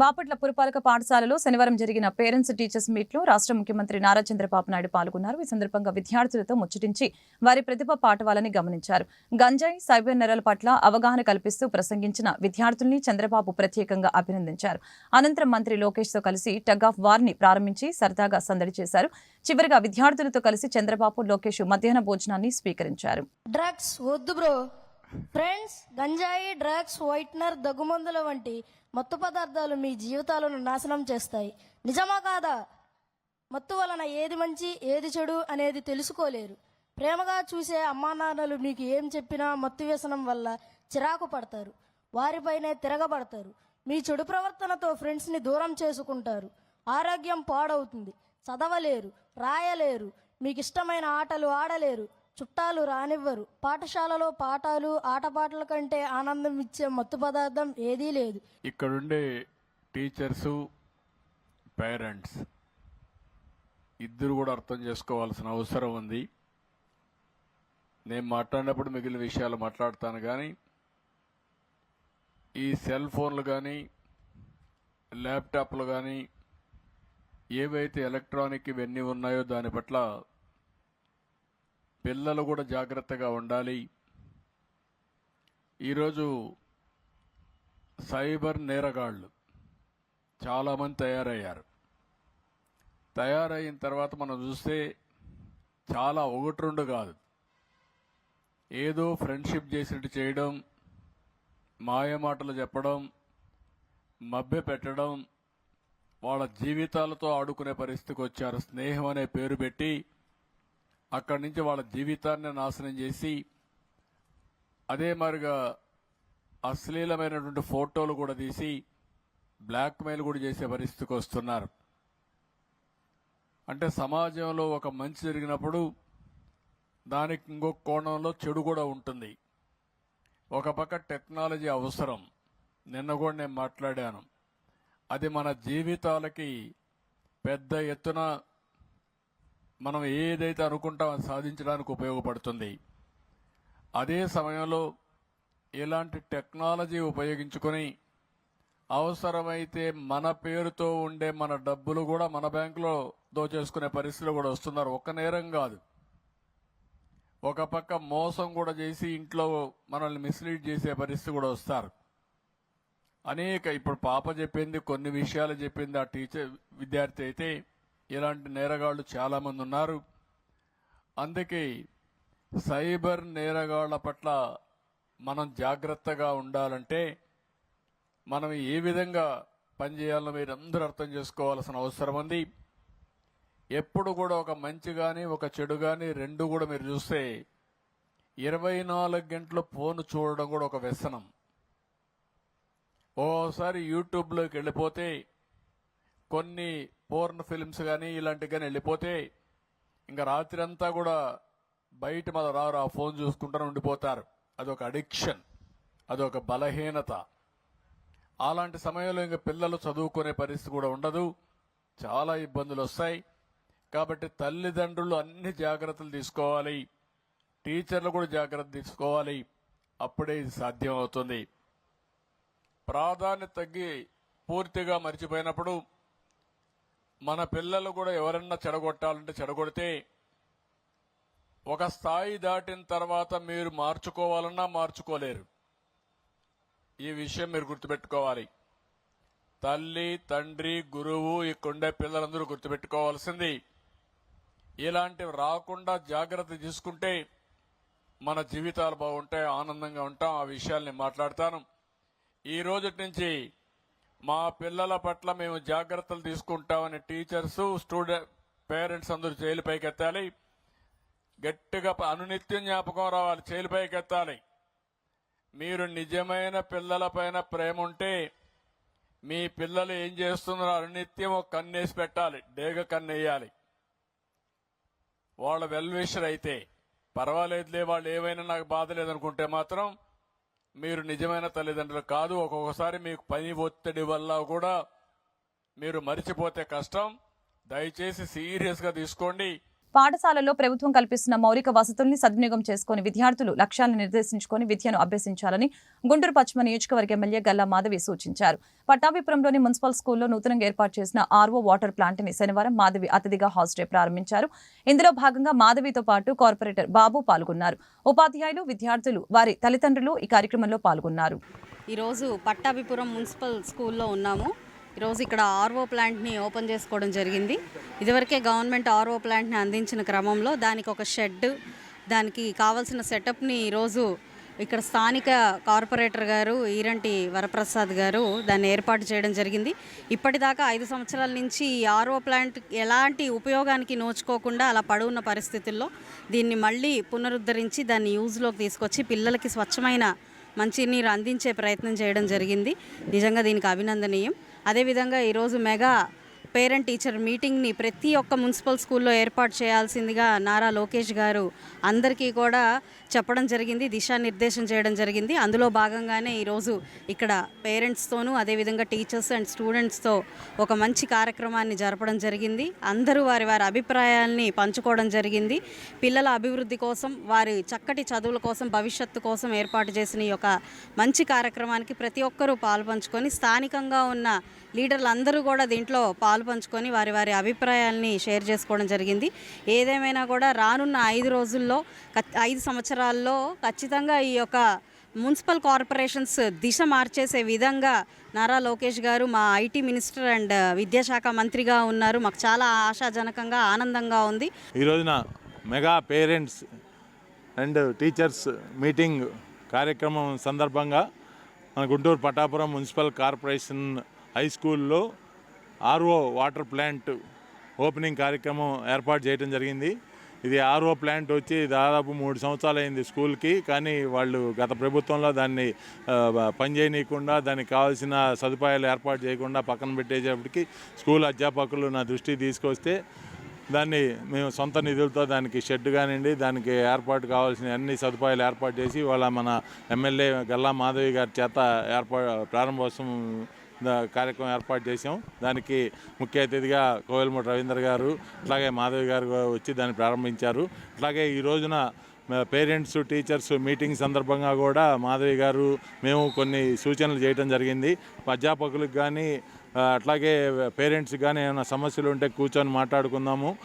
బాపట్ల పురపాలక పాఠశాలలో శనివారం జరిగిన పేరెంట్స్ టీచర్స్ మీట్లో రాష్ట్ర ముఖ్యమంత్రి నారా చంద్రబాబు నాయుడు పాల్గొన్నారు. ఈ సందర్భంగా విద్యార్థులతో ముచ్చటించి వారి ప్రతిభ పాఠవాలని గమనించారు. గంజాయి సైబర్ నెరల పట్ల అవగాహన కల్పిస్తూ ప్రసంగించిన విద్యార్థుల్ని చంద్రబాబు ప్రత్యేకంగా అభినందించారు. అనంతరం మంత్రి లోకేష్తో కలిసి టగ్ ఆఫ్ వార్ని ప్రారంభించి సరదాగా సందడి చేశారు. చివరిగా విద్యార్థులతో కలిసి చంద్రబాబు లోకేష్ మధ్యాహ్న భోజనాన్ని స్వీకరించారు. డ్రగ్స్ వద్దు బ్రో. ఫ్రెండ్స్ గంజాయి డ్రగ్స్ వైట్నర్ దగ్గుమందుల వంటి మత్తు పదార్థాలు మీ జీవితాలను నాశనం చేస్తాయి. నిజమా కాదా? మత్తు వలన ఏది మంచి ఏది చెడు అనేది తెలుసుకోలేరు. ప్రేమగా చూసే అమ్మానాన్నలు మీకు ఏం చెప్పినా మత్తు వ్యసనం వల్ల చిరాకు పడతారు. వారిపైనే తిరగబడతారు. మీ చెడు ప్రవర్తనతో ఫ్రెండ్స్ని దూరం చేసుకుంటారు. ఆరోగ్యం పాడవుతుంది. చదవలేరు రాయలేరు. మీకు ఇష్టమైన ఆటలు ఆడలేరు. చుట్టాలు రానివ్వరు. పాఠశాలలో పాఠాలు ఆటపాటల కంటే ఆనందం ఇచ్చే మత్తు పదార్థం ఏదీ లేదు. ఇక్కడుండే టీచర్సు పేరెంట్స్ ఇద్దరు కూడా అర్థం చేసుకోవాల్సిన అవసరం ఉంది. నేను మాట్లాడినప్పుడు మిగిలిన విషయాలు మాట్లాడతాను కానీ ఈ సెల్ ఫోన్లు కానీ ల్యాప్టాప్లు కానీ ఏవైతే ఎలక్ట్రానిక్ ఇవన్నీ ఉన్నాయో దాని పట్ల పిల్లలు కూడా జాగ్రత్తగా ఉండాలి. ఈరోజు సైబర్ నేరగాళ్ళు చాలామంది తయారయ్యారు. తయారైన తర్వాత మనం చూస్తే చాలా ఒకటి రెండు కాదు. ఏదో ఫ్రెండ్షిప్ చేసినట్టు చేయడం మాయమాటలు చెప్పడం మభ్య పెట్టడం వాళ్ళ జీవితాలతో ఆడుకునే పరిస్థితికి వచ్చారు. స్నేహం అనే పేరు పెట్టి అక్కడి నుంచి వాళ్ళ జీవితాన్ని నాశనం చేసి అదే మరిగా అశ్లీలమైనటువంటి ఫోటోలు కూడా తీసి బ్లాక్మెయిల్ కూడా చేసే పరిస్థితికి వస్తున్నారు. అంటే సమాజంలో ఒక మంచి జరిగినప్పుడు దానికి ఇంకొక కోణంలో చెడు కూడా ఉంటుంది. ఒక పక్క టెక్నాలజీ అవసరం. నిన్న కూడా నేను మాట్లాడాను. అది మన జీవితాలకి పెద్ద ఎత్తున మనం ఏదైతే అనుకుంటామో అది సాధించడానికి ఉపయోగపడుతుంది. అదే సమయంలో ఇలాంటి టెక్నాలజీ ఉపయోగించుకొని అవసరమైతే మన పేరుతో ఉండే మన డబ్బులు కూడా మన బ్యాంకులో దోచేసుకునే పరిస్థితులు కూడా వస్తున్నారు. ఒక నేరం కాదు. ఒక పక్క మోసం కూడా చేసి ఇంట్లో మనల్ని మిస్లీడ్ చేసే పరిస్థితి కూడా వస్తారు. అనేక ఇప్పుడు పాప చెప్పింది కొన్ని విషయాలు చెప్పింది ఆ టీచర్ విద్యార్థి అయితే ఇలాంటి నేరగాళ్ళు చాలామంది ఉన్నారు. అందుకే సైబర్ నేరగాళ్ళ పట్ల మనం జాగ్రత్తగా ఉండాలంటే మనం ఏ విధంగా పనిచేయాలో మీరు అందరూ అర్థం చేసుకోవాల్సిన అవసరం ఉంది. ఎప్పుడు కూడా ఒక మంచి కానీ ఒక చెడు కానీ రెండు కూడా మీరు చూస్తే ఇరవై నాలుగు గంటలు ఫోన్ చూడడం కూడా ఒక వ్యసనం. ఓసారి యూట్యూబ్లోకి వెళ్ళిపోతే కొన్ని పోర్న్ ఫిల్మ్స్ కానీ ఇలాంటివి కానీ వెళ్ళిపోతే ఇంకా రాత్రి అంతా కూడా బయట మన రారు ఆ ఫోన్ చూసుకుంటూ ఉండిపోతారు. అదొక అడిక్షన్ అదొక బలహీనత. అలాంటి సమయంలో ఇంకా పిల్లలు చదువుకునే పరిస్థితి కూడా ఉండదు. చాలా ఇబ్బందులు వస్తాయి. కాబట్టి తల్లిదండ్రులు అన్ని జాగ్రత్తలు తీసుకోవాలి. టీచర్లు కూడా జాగ్రత్త తీసుకోవాలి. అప్పుడే ఇది సాధ్యం అవుతుంది ప్రాధాన్యత తగ్గి పూర్తిగా మర్చిపోయినప్పుడు మన పిల్లలు కూడా ఎవరన్నా చెడగొట్టాలంటే చెడగొడితే ఒక స్థాయి దాటిన తర్వాత మీరు మార్చుకోవాలన్నా మార్చుకోలేరు. ఈ విషయం మీరు గుర్తుపెట్టుకోవాలి. తల్లి తండ్రి గురువు ఇక్కడుండే పిల్లలందరూ గుర్తుపెట్టుకోవాల్సింది. ఇలాంటివి రాకుండా జాగ్రత్త తీసుకుంటే మన జీవితాలు బాగుంటాయి ఆనందంగా ఉంటాం ఆ విషయాల్ని మాట్లాడతాను. ఈ రోజు నుంచి మా పిల్లల పట్ల మేము జాగ్రత్తలు తీసుకుంటామని టీచర్స్ స్టూడెంట్ పేరెంట్స్ అందరూ చేలు ఎత్తాలి గట్టిగా అనునిత్యం జ్ఞాపకం రావాలి చేలు ఎత్తాలి మీరు నిజమైన పిల్లలపైన ప్రేమ ఉంటే మీ పిల్లలు ఏం చేస్తున్నారో అనునిత్యం ఒక కన్నేసి పెట్టాలి డేగ కన్నేయాలి. వాళ్ళ వెల్విషర్ అయితే పర్వాలేదులే వాళ్ళు ఏమైనా నాకు బాధ లేదనుకుంటే మాత్రం మీరు నిజమైన తల్లిదండ్రులు కాదు. ఒక్కొక్కసారి మీకు పని ఒత్తిడి వల్ల కూడా మీరు మరిచిపోతే కష్టం. దయచేసి సీరియస్గా తీసుకోండి. పాఠశాలల్లో ప్రభుత్వం కల్పిస్తున్న మౌలిక వసతుల్ని సద్వినియోగం చేసుకుని విద్యార్థులు లక్ష్యాలను నిర్దేశించుకొని విద్యను అభ్యసించాలని గుంటూరు పశ్చిమ నియోజకవర్గ ఎమ్మెల్యే గల్లా మాధవి సూచించారు. పట్టాభిపురంలోని మున్సిపల్ స్కూల్లో నూతనంగా ఏర్పాటు చేసిన ఆర్వో వాటర్ ప్లాంట్ని శనివారం మాధవి అతిథిగా హాస్టే ప్రారంభించారు. ఇందులో భాగంగా మాధవితో పాటు కార్పొరేటర్ బాబు పాల్గొన్నారు. ఉపాధ్యాయులు విద్యార్థులు వారి తల్లిదండ్రులు ఈ కార్యక్రమంలో పాల్గొన్నారు. ఈరోజు పట్టాభిపురం మున్సిపల్ స్కూల్లో ఉన్నాము. ఈరోజు ఇక్కడ ఆర్ఓ ప్లాంట్ని ఓపెన్ చేసుకోవడం జరిగింది. ఇదివరకే గవర్నమెంట్ ఆర్ఓ ప్లాంట్ని అందించిన క్రమంలో దానికి ఒక షెడ్ దానికి కావాల్సిన సెటప్ని ఈరోజు ఇక్కడ స్థానిక కార్పొరేటర్ గారు ఈరంటి వరప్రసాద్ గారు దాన్ని ఏర్పాటు చేయడం జరిగింది. ఇప్పటిదాకా ఐదు సంవత్సరాల నుంచి ఈ ఆర్ఓ ప్లాంట్ ఎలాంటి ఉపయోగానికి నోచుకోకుండా అలా పడున్న పరిస్థితుల్లో దీన్ని మళ్ళీ పునరుద్ధరించి దాన్ని యూజ్లోకి తీసుకొచ్చి పిల్లలకి స్వచ్ఛమైన మంచినీరు అందించే ప్రయత్నం చేయడం జరిగింది. నిజంగా దీనికి అభినందనీయం. అదేవిధంగా ఈరోజు మెగా పేరెంట్ టీచర్ మీటింగ్ని ప్రతి ఒక్క మున్సిపల్ స్కూల్లో ఏర్పాటు చేయాల్సిందిగా నారా లోకేష్ గారు అందరికీ కూడా చెప్పడం జరిగింది దిశానిర్దేశం చేయడం జరిగింది. అందులో భాగంగానే ఈరోజు ఇక్కడ పేరెంట్స్తోనూ అదేవిధంగా టీచర్స్ అండ్ స్టూడెంట్స్తో ఒక మంచి కార్యక్రమాన్ని జరపడం జరిగింది. అందరూ వారి వారి అభిప్రాయాల్ని పంచుకోవడం జరిగింది. పిల్లల అభివృద్ధి కోసం వారి చక్కటి చదువుల కోసం భవిష్యత్తు కోసం ఏర్పాటు చేసిన ఈ యొక్క మంచి కార్యక్రమానికి ప్రతి ఒక్కరూ పాలు పంచుకొని స్థానికంగా ఉన్న లీడర్లు అందరూ కూడా దీంట్లో పాలు పంచుకొని వారి వారి అభిప్రాయాల్ని షేర్ చేసుకోవడం జరిగింది. ఏదేమైనా కూడా రానున్న ఐదు రోజుల్లో ఐదు సంవత్సరాల్లో ఖచ్చితంగా ఈ యొక్క మున్సిపల్ కార్పొరేషన్స్ దిశ మార్చేసే విధంగా నారా లోకేష్ గారు మా ఐటీ మినిస్టర్ అండ్ విద్యాశాఖ మంత్రిగా ఉన్నారు. మాకు చాలా ఆశాజనకంగా ఆనందంగా ఉంది. ఈ రోజున mega parents and teachers meeting కార్యక్రమం సందర్భంగా మన Guntur Patapuram municipal corporation high స్కూల్లో ఆర్ఓ వాటర్ ప్లాంట్ ఓపెనింగ్ కార్యక్రమం ఏర్పాటు చేయడం జరిగింది. ఇది ఆర్ఓ ప్లాంట్ వచ్చి దాదాపు మూడు సంవత్సరాలు అయింది స్కూల్కి కానీ వాళ్ళు గత ప్రభుత్వంలో దాన్ని పనిచేయనీయకుండా దానికి కావాల్సిన సదుపాయాలు ఏర్పాటు చేయకుండా పక్కన పెట్టేటప్పటికి స్కూల్ అధ్యాపకులు నా దృష్టికి తీసుకొస్తే దాన్ని మేము సొంత నిధులతో దానికి షెడ్ కానివ్వండి దానికి ఏర్పాటు కావాల్సిన అన్ని సదుపాయాలు ఏర్పాటు చేసి వాళ్ళ మన ఎమ్మెల్యే గల్లా మాధవి గారి చేత ఏర్పా ప్రారంభోత్సవం కార్యక్రమం ఏర్పాటు చేసాం దానికి ముఖ్య అతిథిగా కోవెలమూటి రవీంద్ర గారు అట్లాగే మాధవి గారు వచ్చి దాన్ని ప్రారంభించారు. అట్లాగే ఈ రోజున పేరెంట్స్ టీచర్స్ మీటింగ్ సందర్భంగా కూడా మాధవి గారు మేము కొన్ని సూచనలు చేయడం జరిగింది. అధ్యాపకులకు కానీ అట్లాగే పేరెంట్స్ కానీ ఏమైనా సమస్యలు ఉంటే కూర్చొని మాట్లాడుకుందాము.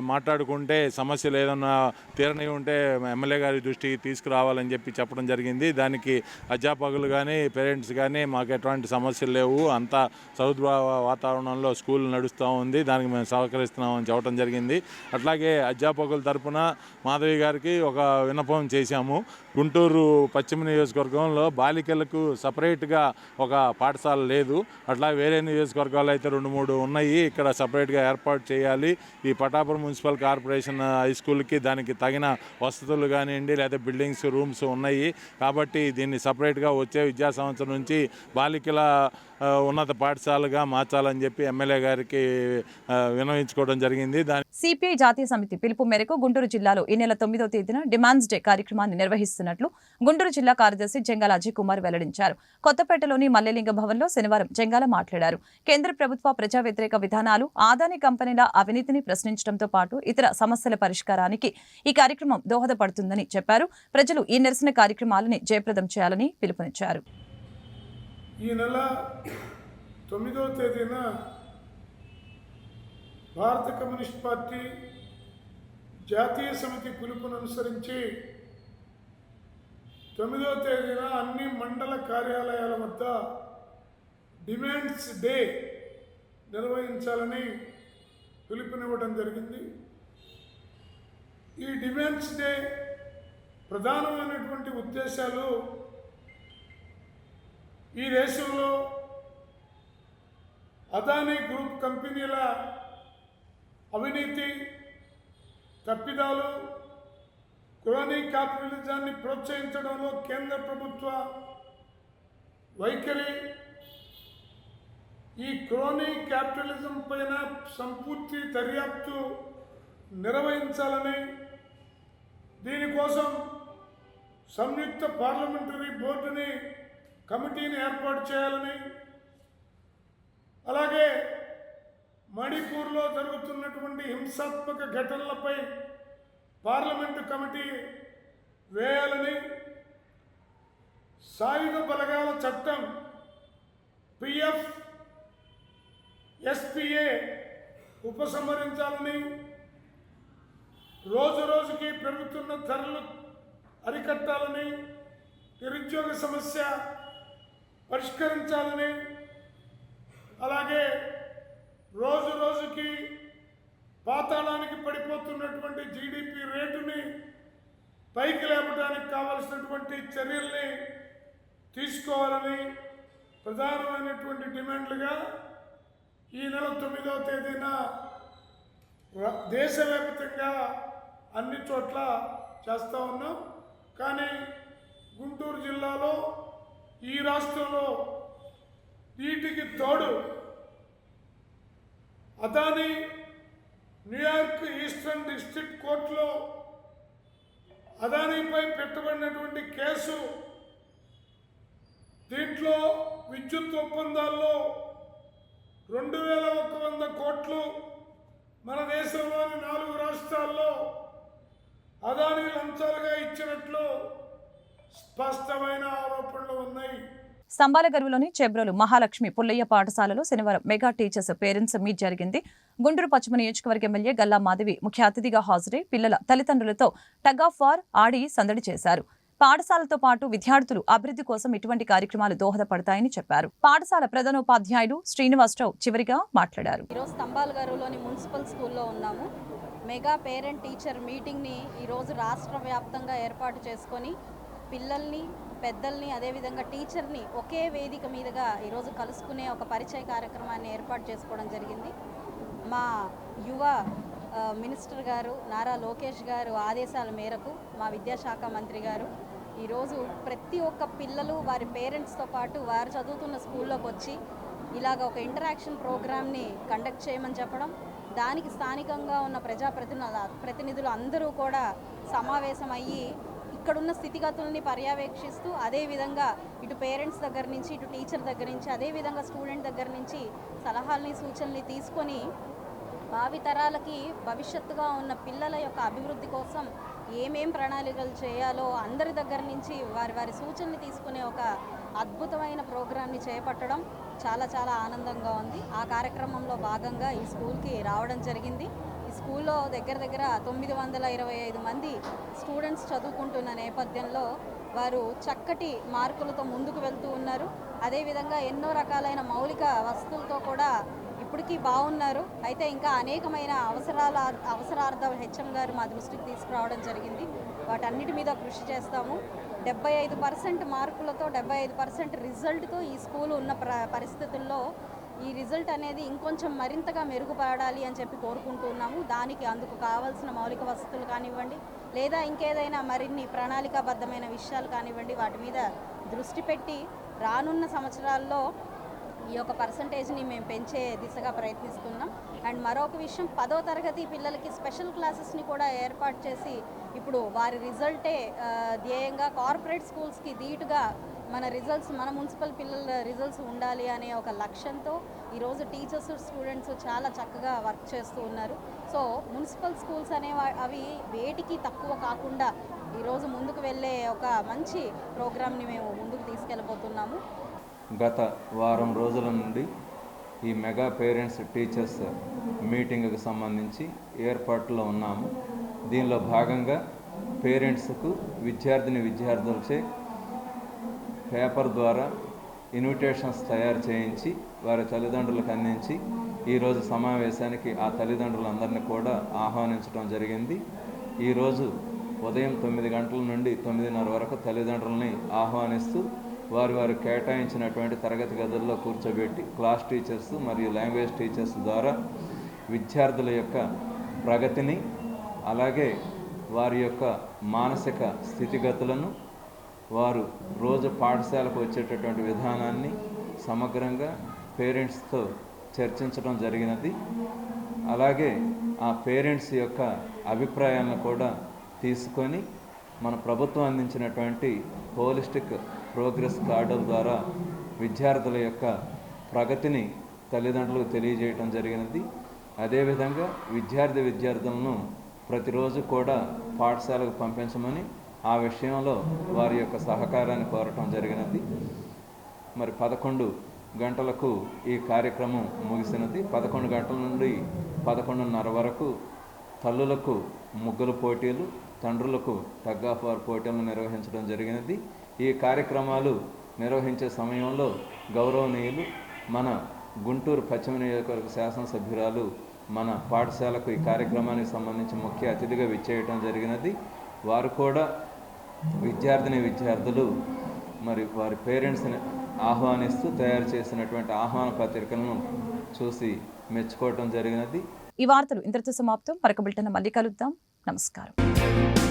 మాట్లాడుకుంటే సమస్యలు ఏదైనా తీరని ఉంటే ఎమ్మెల్యే గారి దృష్టికి తీసుకురావాలని చెప్పి చెప్పడం జరిగింది. దానికి అధ్యాపకులు కానీ పేరెంట్స్ కానీ మాకు ఎటువంటి సమస్యలు లేవు. అంతా సౌద్భావ వాతావరణంలో స్కూల్ నడుస్తూ ఉంది. దానికి మేము సహకరిస్తున్నామని చెప్పడం జరిగింది. అట్లాగే అధ్యాపకుల తరపున మాధవి గారికి ఒక విన్నపం చేశాము. గుంటూరు పశ్చిమ నియోజకవర్గంలో బాలికలకు సపరేట్గా ఒక పాఠశాల లేదు. అట్లా వేరే నియోజకవర్గాలు అయితే రెండు మూడు ఉన్నాయి. ఇక్కడ సపరేట్గా ఏర్పాటు చేయాలి. ఈ పటాపురం మున్సిపల్ కార్పొరేషన్ హై స్కూల్కి దానికి తగిన వసతులు కానివ్వండి లేదా బిల్డింగ్స్ రూమ్స్ ఉన్నాయి. కాబట్టి దీన్ని సపరేట్గా వచ్చే విద్యా సంవత్సరం నుంచి బాలికల ఉన్నత పాఠశాలగా మార్చాలని చెప్పి ఎమ్మెల్యే గారికి వినవించుకోవడం జరిగింది. దాని సిపిఐ జాతీయ సమితి పిలుపు మేరకు గుంటూరు జిల్లాలో ఈ నెల తొమ్మిదో తేదీన డిమాండ్స్ డే కార్యక్రమాన్ని నిర్వహిస్తున్నట్లు గుంటూరు జిల్లా కార్యదర్శి జంగాల అజయ్ కుమార్ వెల్లడించారు. కొత్తపేటలోని మల్లెలింగ భవన్లో శనివారం జంగాల మాట్లాడారు. కేంద్ర ప్రభుత్వ ప్రజా వ్యతిరేక విధానాలు ఆదాని కంపెనీల అవినీతిని ప్రశ్నించడంతో పాటు ఇతర సమస్యల పరిష్కారానికి ఈ కార్యక్రమం దోహదపడుతుందని చెప్పారు. ప్రజలు ఈ నిరసన కార్యక్రమాలని జయప్రదం చేయాలని పిలుపునిచ్చారు. ఈ నెల తొమ్మిదవ తేదీన భారత కమ్యూనిస్ట్ పార్టీ జాతీయ సమితి పిలుపును అనుసరించి తొమ్మిదవ తేదీన అన్ని మండల కార్యాలయాల వద్ద డిమాండ్స్ డే నిర్వహించాలని పిలుపునివ్వడం జరిగింది. ఈ డిమాండ్స్ డే ప్రధానమైనటువంటి ఉద్దేశాలు ఈ దేశంలో అదానీ గ్రూప్ కంపెనీల అవినీతి తప్పిదాలు క్రోనీ క్యాపిటలిజాన్ని ప్రోత్సహించడంలో కేంద్ర ప్రభుత్వ వైఖరి ఈ క్రోనీ క్యాపిటలిజం పైన సంపూర్తి దర్యాప్తు నిర్వహించాలని దీనికోసం సంయుక్త పార్లమెంటరీ బోర్డుని కమిటీని ఏర్పాటు చేయాలని. అలాగే మణిపూర్లో జరుగుతున్నటువంటి హింసాత్మక ఘటనలపై పార్లమెంటు కమిటీ వేయాలని. సాయుధ బలగాల చట్టం పిఎఫ్ ఎస్పిఏ ఉపసంహరించాలని. రోజు రోజుకి పెరుగుతున్న ధరలు అరికట్టాలని. నిరుద్యోగ సమస్య పరిష్కరించాలని. అలాగే రోజు రోజుకి పాతాళానికి పడిపోతున్నటువంటి జీడిపి రేటుని పైకి లేపడానికి కావలసినటువంటి చర్యల్ని తీసుకోవాలని ప్రధానమైనటువంటి డిమాండ్లుగా ఈ నెల తొమ్మిదవ తేదీన దేశవ్యాప్తంగా అన్ని చోట్ల చేస్తూ ఉన్నాం. కానీ గుంటూరు జిల్లాలో ఈ రాష్ట్రంలో వీటికి తోడు అదాని న్యూయార్క్ ఈస్టర్న్ డిస్ట్రిక్ట్ కోర్టులో అదానీపై పెట్టబడినటువంటి కేసు దీంట్లో విద్యుత్ ఒప్పందాల్లో రెండు వేల ఒక వంద కోట్లు మన దేశంలోని నాలుగు రాష్ట్రాల్లో అదానీ లంచాలుగా ఇచ్చినట్లు స్పష్టమైన ఆరోపణలు ఉన్నాయి. సంబాలగరువులోని చెబ్రోలు మహాలక్ష్మి పుల్లయ్య పాఠశాలలో శనివారం మెగా టీచర్స్ పేరెంట్స్ మీట్ జరిగింది. గుంటూరు పశ్చిమ నియోజకవర్గ ఎమ్మెల్యే గల్లా మాధవి ముఖ్య అతిథిగా హాజరై పిల్లల తల్లిదండ్రులతో టగ్ ఆఫ్ వార్ ఆడి సందడి చేశారు. పాఠశాలతో పాటు విద్యార్థులు అభివృద్ధి కోసం ఇటువంటి కార్యక్రమాలు దోహదపడతాయని చెప్పారు. పాఠశాల ప్రధానోపాధ్యాయుడు శ్రీనివాసరావు చివరిగా మాట్లాడారు. ఈరోజు స్తంభాలగారులోని మున్సిపల్ స్కూల్లో ఉన్నాము. మెగా పేరెంట్ టీచర్ మీటింగ్ని ఈరోజు రాష్ట్ర వ్యాప్తంగా ఏర్పాటు చేసుకొని పిల్లల్ని పెద్దల్ని అదేవిధంగా టీచర్ని ఒకే వేదిక మీదుగా ఈరోజు కలుసుకునే ఒక పరిచయ కార్యక్రమాన్ని ఏర్పాటు చేసుకోవడం జరిగింది. మా యువ మినిస్టర్ గారు నారా లోకేష్ గారు ఆదేశాల మేరకు మా విద్యాశాఖ మంత్రి గారు ఈరోజు ప్రతి ఒక్క పిల్లలు వారి పేరెంట్స్తో పాటు వారు చదువుతున్న స్కూల్లోకి వచ్చి ఇలాగ ఒక ఇంటరాక్షన్ ప్రోగ్రామ్ని కండక్ట్ చేయమని చెప్పడం దానికి స్థానికంగా ఉన్న ప్రజాప్రతినిధుల ప్రతినిధులు అందరూ కూడా సమావేశమయ్యి ఇక్కడున్న స్థితిగతుల్ని పర్యవేక్షిస్తూ అదేవిధంగా ఇటు పేరెంట్స్ దగ్గర నుంచి ఇటు టీచర్ దగ్గర నుంచి అదేవిధంగా స్టూడెంట్ దగ్గర నుంచి సలహాలని సూచనలు తీసుకొని భావితరాలకి భవిష్యత్తుగా ఉన్న పిల్లల యొక్క అభివృద్ధి కోసం ఏమేం ప్రణాళికలు చేయాలో అందరి దగ్గర నుంచి వారి వారి సూచనలు తీసుకునే ఒక అద్భుతమైన ప్రోగ్రామ్ని చేపట్టడం చాలా చాలా ఆనందంగా ఉంది. ఆ కార్యక్రమంలో భాగంగా ఈ స్కూల్కి రావడం జరిగింది. స్కూల్లో దగ్గర దగ్గర తొమ్మిది వందల ఇరవై ఐదు మంది స్టూడెంట్స్ చదువుకుంటున్న నేపథ్యంలో వారు చక్కటి మార్కులతో ముందుకు వెళ్తూ ఉన్నారు. అదేవిధంగా ఎన్నో రకాలైన మౌలిక వస్తువులతో కూడా ఇప్పటికీ బాగున్నారు. అయితే ఇంకా అనేకమైన అవసరాల అవసరార్థ హెచ్ఎం గారు మా దృష్టికి తీసుకురావడం జరిగింది. వాటన్నిటి మీద కృషి చేస్తాము. డెబ్బై ఐదు పర్సెంట్ మార్కులతో డెబ్బై ఐదు పర్సెంట్ రిజల్ట్తో ఈ స్కూల్ ఉన్న ప్ర పరిస్థితుల్లో ఈ రిజల్ట్ అనేది ఇంకొంచెం మరింతగా మెరుగుపడాలి అని చెప్పి కోరుకుంటున్నాము. దానికి అందుకు కావాల్సిన మౌలిక వసతులు కానివ్వండి లేదా ఇంకేదైనా మరిన్ని ప్రణాళికాబద్ధమైన విషయాలు కానివ్వండి వాటి మీద దృష్టి పెట్టి రానున్న సంవత్సరాల్లో ఈ యొక్క పర్సంటేజ్ని మేము పెంచే దిశగా ప్రయత్నిస్తున్నాం. అండ్ మరొక విషయం పదో తరగతి పిల్లలకి స్పెషల్ క్లాసెస్ని కూడా ఏర్పాటు చేసి ఇప్పుడు వారి రిజల్టే ధ్యేయంగా కార్పొరేట్ స్కూల్స్కి ధీటుగా మన రిజల్ట్స్ మన మున్సిపల్ పిల్లల రిజల్ట్స్ ఉండాలి అనే ఒక లక్ష్యంతో ఈరోజు టీచర్స్ స్టూడెంట్స్ చాలా చక్కగా వర్క్ చేస్తూ ఉన్నారు. సో మున్సిపల్ స్కూల్స్ అనే అవి వేటికి తక్కువ కాకుండా ఈరోజు ముందుకు వెళ్ళే ఒక మంచి ప్రోగ్రామ్ని మేము ముందుకు తీసుకెళ్ళబోతున్నాము. గత వారం రోజుల నుండి ఈ మెగా పేరెంట్స్ టీచర్స్ మీటింగ్కి సంబంధించి ఏర్పాట్లో ఉన్నాము. దీనిలో భాగంగా పేరెంట్స్కు విద్యార్థిని విద్యార్థులచే పేపర్ ద్వారా ఇన్విటేషన్స్ తయారు చేయించి వారి తల్లిదండ్రులకు అందించి ఈరోజు సమావేశానికి ఆ తల్లిదండ్రులందరినీ కూడా ఆహ్వానించడం జరిగింది. ఈరోజు ఉదయం తొమ్మిది గంటల నుండి తొమ్మిదిన్నర వరకు తల్లిదండ్రులని ఆహ్వానిస్తూ వారి వారు కేటాయించినటువంటి తరగతి గదుల్లో కూర్చోబెట్టి క్లాస్ టీచర్స్ మరియు లాంగ్వేజ్ టీచర్స్ ద్వారా విద్యార్థుల యొక్క ప్రగతిని అలాగే వారి యొక్క మానసిక స్థితిగతులను వారు రోజు పాఠశాలకు వచ్చేటటువంటి విధానాన్ని సమగ్రంగా పేరెంట్స్తో చర్చించడం జరిగినది. అలాగే ఆ పేరెంట్స్ యొక్క అభిప్రాయాలను కూడా తీసుకొని మన ప్రభుత్వం అందించినటువంటి హోలిస్టిక్ ప్రోగ్రెస్ కార్డుల ద్వారా విద్యార్థుల యొక్క ప్రగతిని తల్లిదండ్రులకు తెలియజేయటం జరిగినది. అదేవిధంగా విద్యార్థి విద్యార్థులను ప్రతిరోజు కూడా పాఠశాలకు పంపించమని ఆ విషయంలో వారి యొక్క సహకారాన్ని కోరటం జరిగినది. మరి పదకొండు గంటలకు ఈ కార్యక్రమం ముగిసినది. పదకొండు గంటల నుండి పదకొండున్నర వరకు తల్లులకు ముగ్గుల పోటీలు తండ్రులకు టగ్ ఆఫ్ వార్ పోటీలను నిర్వహించడం జరిగినది. ఈ కార్యక్రమాలు నిర్వహించే సమయంలో గౌరవనీయులు మన గుంటూరు పశ్చిమ నియోజకవర్గ శాసనసభ్యురాలు మన పాఠశాలకు ఈ కార్యక్రమానికి సంబంధించి ముఖ్య అతిథిగా విచ్చేయటం జరిగినది. వారు కూడా విద్యార్థిని విద్యార్థులు మరి వారి పేరెంట్స్ని ఆహ్వానిస్తూ తయారు చేసినటువంటి ఆహ్వాన పత్రికలను చూసి మెచ్చుకోవటం జరిగినది. ఈ వార్తలు ఇంతటితో సమాప్తం. మరొక బిల్టన్ మళ్ళీ కలుద్దాం. నమస్కారం.